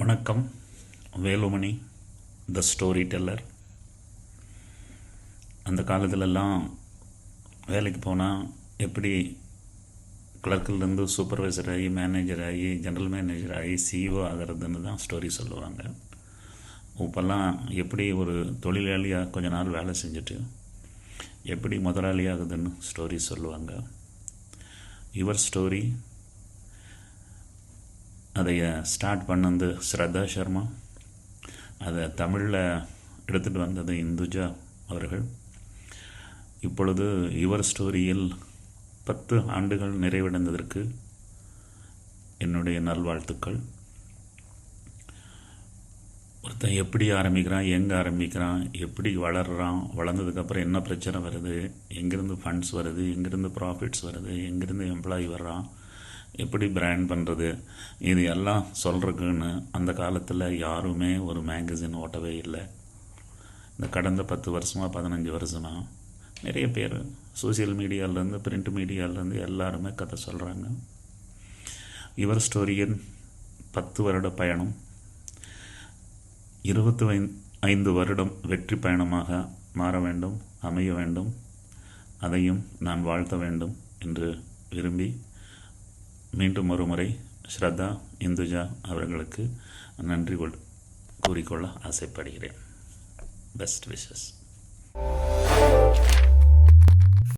வணக்கம். Velumani the story teller அந்த காலத்திலெல்லாம் வேலைக்கு போனால் எப்படி கிளர்க்கிலேருந்து சூப்பர்வைசர் ஆகி மேனேஜர் ஆகி ஜென்ரல் மேனேஜர் ஆகி சிஇஓ ஆகிறதுன்னு தான் ஸ்டோரி சொல்லுவாங்க. இப்போல்லாம் எப்படி ஒரு தொழிலாளியாக கொஞ்ச நாள் வேலை செஞ்சுட்டு எப்படி முதலாளி ஆகுதுன்னு ஸ்டோரி சொல்லுவாங்க. யுவர் ஸ்டோரி அதை ஸ்டார்ட் பண்ணது ஸ்ரத்தா சர்மா அதை தமிழில் எடுத்துகிட்டு வந்தது இந்துஜா அவர்கள். இப்பொழுது யுவர் ஸ்டோரியில் பத்து ஆண்டுகள் நிறைவடைந்ததற்கு என்னுடைய நல்வாழ்த்துக்கள். ஒருத்தன் எப்படி ஆரம்பிக்கிறான் எங்கே ஆரம்பிக்கிறான் எப்படி வளர்கிறான் வளர்ந்ததுக்கப்புறம் என்ன பிரச்சனை வருது எங்கேருந்து ஃபண்ட்ஸ் வருது எங்கேருந்து ப்ராஃபிட்ஸ் வருது எங்கேருந்து எம்ப்ளாயி வர்றான் எப்படி பிராண்ட் பண்ணுறது இது எல்லாம் சொல்கிறதுக்குன்னு அந்த காலத்தில் யாருமே ஒரு மேகசின் ஓட்டவே இல்லை. இந்த கடந்த பத்து வருஷமாக பதினஞ்சு வருஷமாக நிறைய பேர் சோசியல் மீடியாவிலேருந்து பிரிண்ட் மீடியாவிலேருந்து எல்லாருமே கதை சொல்கிறாங்க இவர் ஸ்டோரியின் பத்து வருட பயணம் இருபத்தி ஐந்து வருடம் வெற்றி பயணமாக மாற வேண்டும் அமைய வேண்டும். அதையும் நான் வாழ்த்த வேண்டும் என்று விரும்பி மீண்டும் ஒருமுறை ஸ்ரத்தா இந்துஜா அவர்களுக்கு நன்றி கூறிக்கொள்ள ஆசைப்படுகிறேன். Best wishes